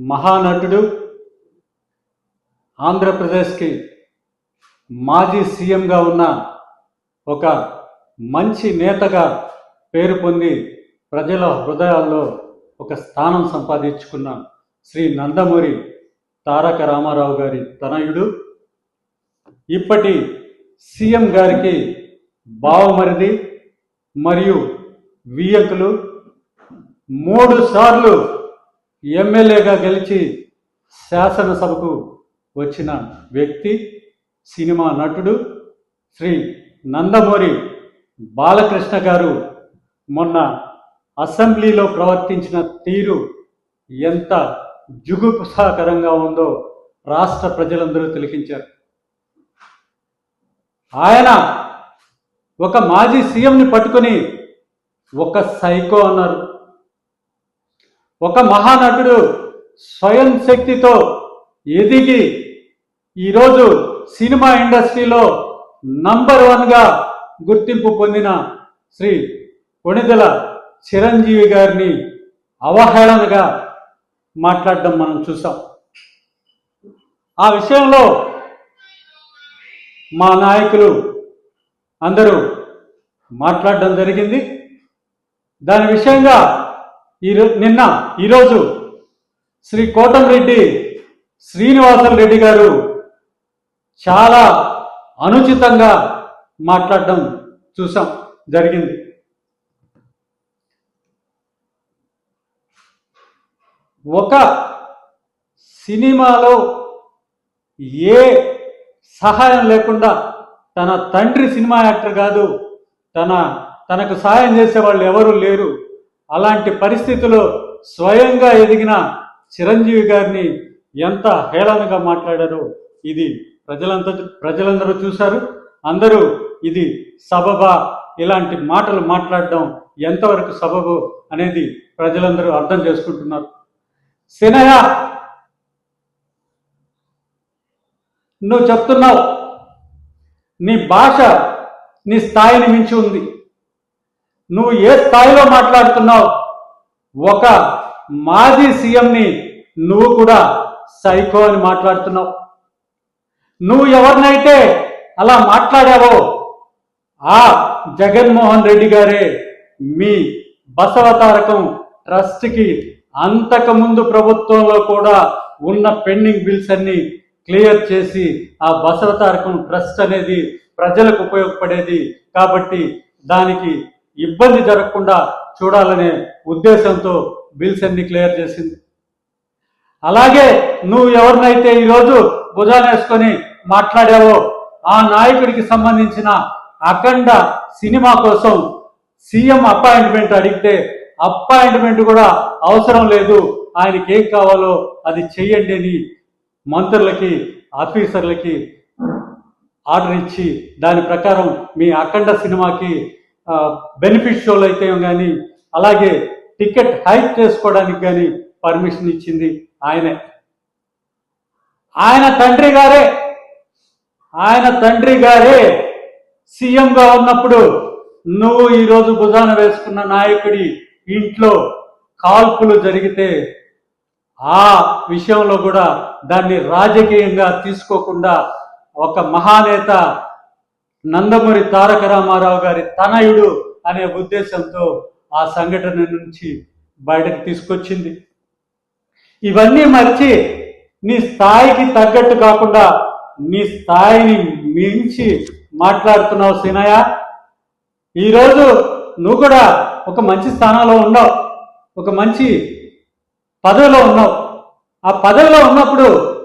మహానటుడు ఆంధ్రప్రదేశ్కి మాజీ సీఎంగా ఉన్న ఒక మంచి నేతగా పేరు పొంది ప్రజల హృదయాల్లో ఒక స్థానం సంపాదించుకున్న శ్రీ నందమూరి తారక రామారావు గారి తనయుడు ఇప్పటి సీఎం గారికి బావమరిది మరియు వియకులు మూడు సార్లు ఎమ్మెల్యేగా గెలిచి శాసనసభకు వచ్చిన వ్యక్తి సినిమా నటుడు శ్రీ నందమూరి బాలకృష్ణ గారు మొన్న అసెంబ్లీలో ప్రవర్తించిన తీరు ఎంత జుగుప్సాకరంగా ఉందో రాష్ట్ర ప్రజలందరూ తిలకించారు. ఆయన ఒక మాజీ సీఎంని పట్టుకొని ఒక సైకో అన్నారు. ఒక మహానటుడు స్వయం శక్తితో ఎదిగి ఈరోజు సినిమా ఇండస్ట్రీలో నంబర్ వన్గా గుర్తింపు పొందిన శ్రీ కొణిదెల చిరంజీవి గారిని అవహేళనగా మాట్లాడడం మనం చూసాం. ఆ విషయంలో మా నాయకులు అందరూ మాట్లాడడం జరిగింది. దాని విషయంగా ఈరోజు నిన్న ఈరోజు శ్రీ కోటంరెడ్డి శ్రీనివాసం రెడ్డి గారు చాలా అనుచితంగా మాట్లాడడం చూసాం జరిగింది. ఒక సినిమాలో ఏ సహాయం లేకుండా తన తండ్రి సినిమా యాక్టర్ కాదు తన తనకు సహాయం చేసే వాళ్ళు ఎవరు లేరు. అలాంటి పరిస్థితిలో స్వయంగా ఎదిగిన చిరంజీవి గారిని ఎంత హేళనగా మాట్లాడారో ఇది ప్రజలంతా ప్రజలందరూ చూశారు. అందరూ ఇది సబబా ఇలాంటి మాటలు మాట్లాడడం ఎంతవరకు సబబు అనేది ప్రజలందరూ అర్థం చేసుకుంటున్నారు. సినయ నువ్వు చెప్తున్నావు నీ భాష నీ స్థాయిని మించి ఉంది. నువ్వు ఏ స్థాయిలో మాట్లాడుతున్నావు? ఒక మాజీ సీఎంని నువ్వు కూడా సైకో అని మాట్లాడుతున్నావు. నువ్వు ఎవరినైతే అలా మాట్లాడావో ఆ జగన్మోహన్ రెడ్డి గారే మీ బసవతారకం ట్రస్ట్కి అంతకుముందు ప్రభుత్వంలో కూడా ఉన్న పెండింగ్ బిల్స్ అన్ని క్లియర్ చేసి ఆ బసవతారకం ట్రస్ట్ అనేది ప్రజలకు ఉపయోగపడేది కాబట్టి దానికి ఇబ్బంది జరగకుండా చూడాలనే ఉద్దేశంతో బిల్స్ అన్ని క్లియర్ చేసింది. అలాగే నువ్వు ఎవరినైతే ఈరోజు భుజానేసుకొని మాట్లాడావో ఆ నాయకుడికి సంబంధించిన అఖండ సినిమా కోసం సీఎం అపాయింట్మెంట్ అడిగితే అపాయింట్మెంట్ కూడా అవసరం లేదు. ఆయనకి ఏం కావాలో అది చెయ్యండి అని మంత్రులకి ఆఫీసర్లకి ఆర్డర్ ఇచ్చి దాని ప్రకారం మీ అఖండ సినిమాకి బెనిఫిట్ షోలు అయితే కానీ అలాగే టికెట్ హైక్ చేసుకోవడానికి కానీ పర్మిషన్ ఇచ్చింది ఆయనే. ఆయన తండ్రి గారే. ఆయన తండ్రి గారే. సీఎంగా ఉన్నప్పుడు నువ్వు ఈరోజు భుజాన వేసుకున్న నాయకుడి ఇంట్లో కాల్పులు జరిగితే ఆ విషయంలో కూడా దాన్ని రాజకీయంగా తీసుకోకుండా ఒక మహానేత నందమూరి తారక రామారావు గారి తనయుడు అనే ఉద్దేశంతో ఆ సంఘటన నుంచి బయటకు తీసుకొచ్చింది. ఇవన్నీ మర్చి నీ స్థాయికి తగ్గట్టు కాకుండా నీ స్థాయిని మించి మాట్లాడుతున్నావు సినయ్య. ఈరోజు నువ్వు కూడా ఒక మంచి స్థానంలో ఉన్నావు. ఒక మంచి పదవిలో ఉన్నావు. ఆ పదవిలో ఉన్నప్పుడు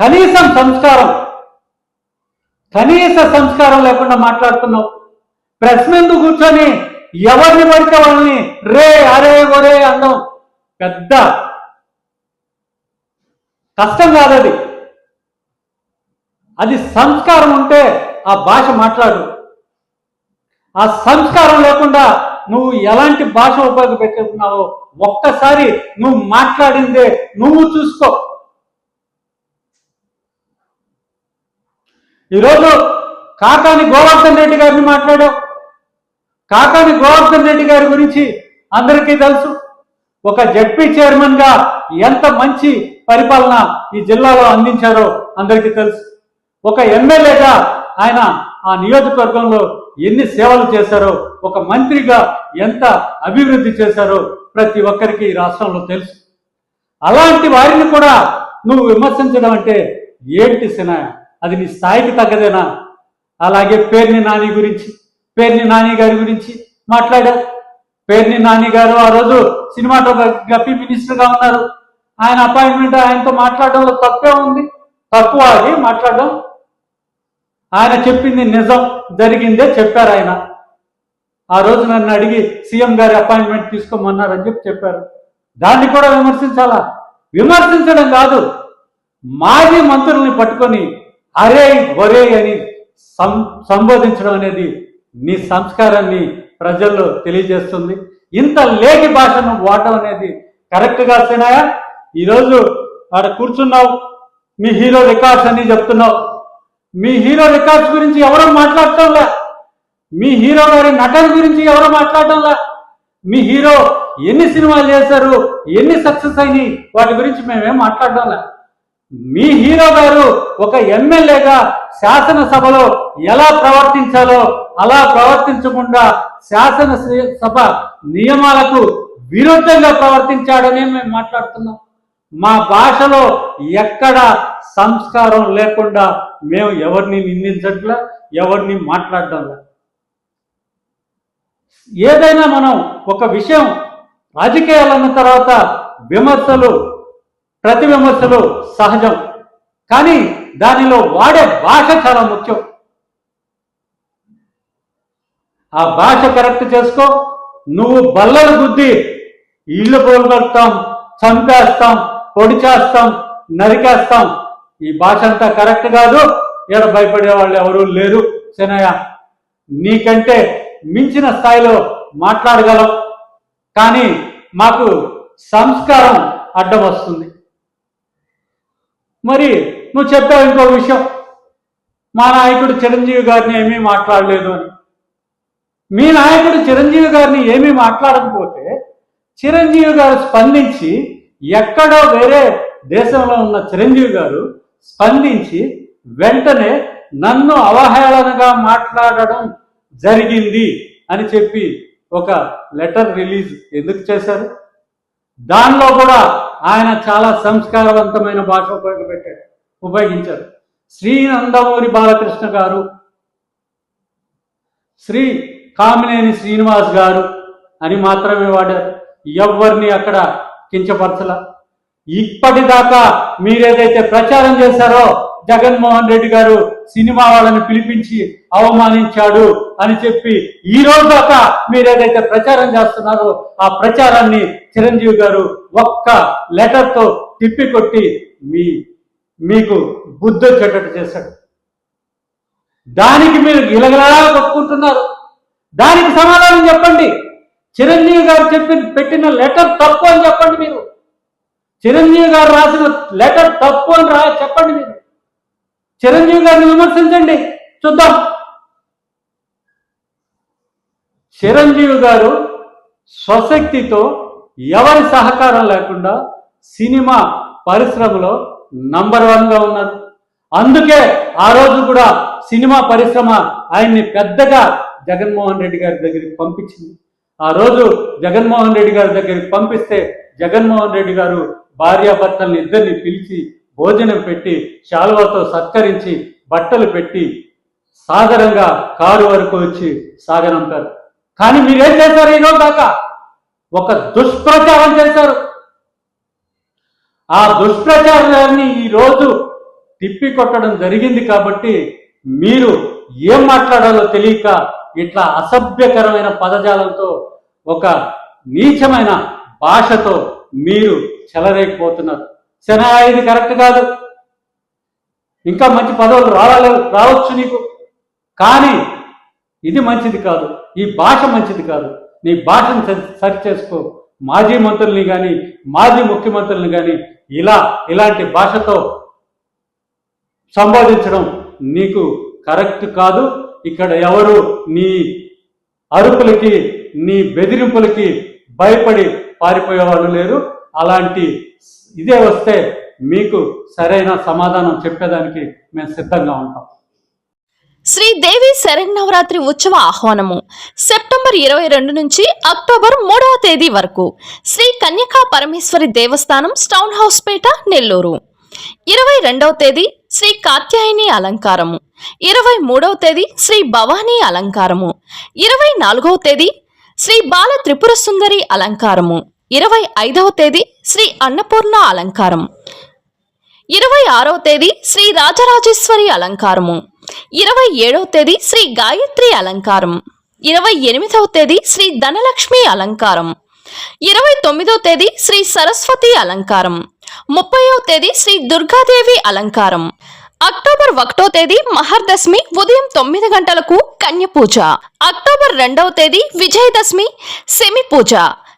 కనీసం సంస్కారం కనీస సంస్కారం లేకుండా మాట్లాడుతున్నావు. ప్రెస్ ముందు కూర్చొని ఎవరిని పడితే వాళ్ళని రే అరే ఒరే అన్నం పెద్ద కష్టం కాదది అది. అది సంస్కారం ఉంటే ఆ భాష మాట్లాడు. ఆ సంస్కారం లేకుండా నువ్వు ఎలాంటి భాష ఉపయోగపెట్టుకున్నావో ఒక్కసారి నువ్వు మాట్లాడిందే నువ్వు చూసుకో. ఈరోజు కాకాని గోవర్ధన్ రెడ్డి గారిని మాట్లాడావు కాకాని గోవర్ధన్ రెడ్డి గారి గురించి అందరికీ తెలుసు. ఒక జడ్పీ చైర్మన్గా ఎంత మంచి పరిపాలన ఈ జిల్లాలో అందించారో అందరికీ తెలుసు. ఒక ఎమ్మెల్యేగా ఆయన ఆ నియోజకవర్గంలో ఎన్ని సేవలు చేశారో ఒక మంత్రిగా ఎంత అభివృద్ధి చేశారో ప్రతి ఒక్కరికి ఈ రాష్ట్రంలో తెలుసు. అలాంటి వారిని కూడా నువ్వు విమర్శించడం అంటే ఏంటి సినా అది నీ స్థాయికి తగ్గదేనా? అలాగే పేర్ని నాని గురించి పేర్ని నాని గారి గురించి మాట్లాడా? పేర్ని నాని గారు ఆ రోజు సినిమాటోగ్రఫీ మినిస్టర్గా ఉన్నారు. ఆయన అపాయింట్మెంట్ ఆయనతో మాట్లాడడంలో తప్పే ఉంది. తక్కువ అది మాట్లాడడం. ఆయన చెప్పింది నిజం జరిగిందే చెప్పారు ఆయన. ఆ రోజు నన్ను అడిగి సీఎం గారి అపాయింట్మెంట్ తీసుకోమన్నారని చెప్పి చెప్పారు. దాన్ని కూడా విమర్శించాలా? విమర్శించడం కాదు. మాజీ మంత్రుల్ని పట్టుకొని అరే ఒరే అని సం సంబోధించడం అనేది నీ సంస్కారాన్ని ప్రజల్లో తెలియజేస్తుంది. ఇంత లేటి భాషను వాడడం అనేది కరెక్ట్గా ఈరోజు ఆడ కూర్చున్నావు మీ హీరో రికార్డ్స్ అని చెప్తున్నావు. మీ హీరో రికార్డ్స్ గురించి ఎవరో మాట్లాడటంలే? మీ హీరో గారి నటన గురించి ఎవరో మాట్లాడటంలే? మీ హీరో ఎన్ని సినిమాలు చేశారు ఎన్ని సక్సెస్ అయినాయి వాటి గురించి మేమేం మాట్లాడడంలే మీ హీరో గారు ఒక ఎమ్మెల్యేగా శాసనసభలో ఎలా ప్రవర్తించాలో అలా ప్రవర్తించకుండా శాసన సభ నియమాలకు విరుద్ధంగా ప్రవర్తించాడని మేము మాట్లాడుతున్నాం. మా భాషలో ఎక్కడ సంస్కారం లేకుండా మేము ఎవరిని నిందించట్లా ఎవరిని మాట్లాడడంలా ఏదైనా మనం ఒక విషయం రాజకీయాలన్న తర్వాత విమర్శలు ప్రతి విమర్శలు సహజం. కానీ దానిలో వాడే భాష చాలా ముఖ్యం. ఆ భాష కరెక్ట్ చేసుకో నువ్వు బల్లలు గుద్ది ఇళ్ళు పోగొడతాం చంపేస్తాం పొడి చేస్తాం నరికేస్తాం. ఈ భాష అంతా కరెక్ట్ కాదు. ఇక్కడ భయపడే వాళ్ళు ఎవరూ లేరు శనయ్య. నీకంటే మించిన స్థాయిలో మాట్లాడగలం. కానీ మాకు సంస్కారం అడ్డం వస్తుంది. మరి నువ్వు చెప్పావు ఇంకో విషయం. మా నాయకుడు చిరంజీవి గారిని ఏమీ మాట్లాడలేదు అని. మీ నాయకుడు చిరంజీవి గారిని ఏమీ మాట్లాడకపోతే చిరంజీవి గారు స్పందించి ఎక్కడో వేరే దేశంలో ఉన్న చిరంజీవి గారు స్పందించి వెంటనే నన్ను అవహేళనగా మాట్లాడడం జరిగింది అని చెప్పి ఒక లెటర్ రిలీజ్ ఎందుకు చేశారు? దానిలో కూడా ఆయన చాలా సంస్కారవంతమైన భాష ఉపయోగపెట్టాడు ఉపయోగించారు శ్రీ నందమూరి బాలకృష్ణ గారు శ్రీ కామినేని శ్రీనివాస్ గారు అని మాత్రమే వాడారు. ఎవరిని అక్కడ కించపరచల. ఇప్పటిదాకా మీరేదైతే ప్రచారం చేశారో జగన్మోహన్ రెడ్డి గారు సినిమా వాళ్ళని పిలిపించి అవమానించాడు అని చెప్పి ఈ రోజు దాకా మీరేదైతే ప్రచారం చేస్తున్నారో ఆ ప్రచారాన్ని చిరంజీవి గారు ఒక్క లెటర్తో తిప్పికొట్టి మీ మీకు బుద్ధి వచ్చేటట్టు చేశాడు. దానికి మీరు ఇలగలా కొట్టుకుంటున్నారు. దానికి సమాధానం చెప్పండి. చిరంజీవి గారు చెప్పి పెట్టిన లెటర్ తప్పు అని చెప్పండి మీరు. చిరంజీవి గారు రాసిన లెటర్ తప్పు అని రా చెప్పండి మీరు. చిరంజీవి గారిని విమర్శించండి. చూద్దాం. చిరంజీవి గారు స్వశక్తితో ఎవరి సహకారం లేకుండా సినిమా పరిశ్రమలో నంబర్ వన్గా ఉన్నారు. అందుకే ఆ రోజు కూడా సినిమా పరిశ్రమ ఆయన్ని పెద్దగా జగన్మోహన్ రెడ్డి గారి దగ్గరికి పంపించింది. ఆ రోజు జగన్మోహన్ రెడ్డి గారి దగ్గరికి పంపిస్తే జగన్మోహన్ రెడ్డి గారు భార్యాభర్తలను ఇద్దరిని పిలిచి భోజనం పెట్టి శాలువాతో సత్కరించి బట్టలు పెట్టి సాగరంగా కారు వరకు వచ్చి సాగనంపారు కానీ మీరేం చేశారు ఈరోజు దాకా? ఒక దుష్ప్రచారం చేశారు. ఆ దుష్ప్రచారాన్ని ఈరోజు తిప్పి కొట్టడం జరిగింది కాబట్టి మీరు ఏం మాట్లాడాలో తెలియక ఇట్లా అసభ్యకరమైన పదజాలంతో ఒక నీచమైన భాషతో మీరు చెలరేకపోతున్నారు శనా ఇది కరెక్ట్ కాదు. ఇంకా మంచి పదవులు రావాలి రావచ్చు నీకు. కానీ ఇది మంచిది కాదు. ఈ భాష మంచిది కాదు. నీ భాషను సరి- చేసుకో. మాజీ మంత్రుల్ని కానీ మాజీ ముఖ్యమంత్రుల్ని కానీ ఇలా ఇలాంటి భాషతో సంబోధించడం నీకు కరెక్ట్ కాదు. ఇక్కడ ఎవరు నీ అరుపులకి నీ బెదిరింపులకి భయపడి పారిపోయే వాళ్ళు లేరు. అలాంటి ఇదే వస్తే మీకు సరైన సమాధానం చెప్పేదానికి మేము సిద్ధంగా ఉంటాం. శ్రీ దేవి శరన్నవరాత్రి ఉత్సవ ఆహ్వానము. సెప్టెంబర్ ఇరవై రెండు నుంచి అక్టోబర్ మూడవ తేదీ వరకు శ్రీ కన్యకా పరమేశ్వరి దేవస్థానం స్టౌన్ హౌస్ పేట నెల్లూరు. ఇరవై రెండవ తేదీ శ్రీ కాత్యాయని అలంకారము. ఇరవై మూడవ తేదీ శ్రీ భవానీ అలంకారము. ఇరవై నాలుగవ తేదీ శ్రీ బాల త్రిపుర సుందరి అలంకారము. ఇరవై ఐదవ తేదీ శ్రీ అన్నపూర్ణ అలంకారం. ఇరవై ఆరవ తేదీ శ్రీ రాజరాజేశ్వరి అలంకారము. ఇరవై ఏడవ తేదీ శ్రీ గాయత్రి అలంకారం. ఇరవై ఎనిమిదవ తేదీ శ్రీ ధనలక్ష్మి అలంకారం. ఇరవై తొమ్మిదవ తేదీ శ్రీ సరస్వతి అలంకారం. ముప్పైవ తేదీ శ్రీ దుర్గాదేవి అలంకారం. అక్టోబర్ ఒకటో తేదీ మహర్దశమి ఉదయం తొమ్మిది గంటలకు కన్య పూజ అక్టోబర్ రెండవ తేదీ విజయదశమి సెమి పూజ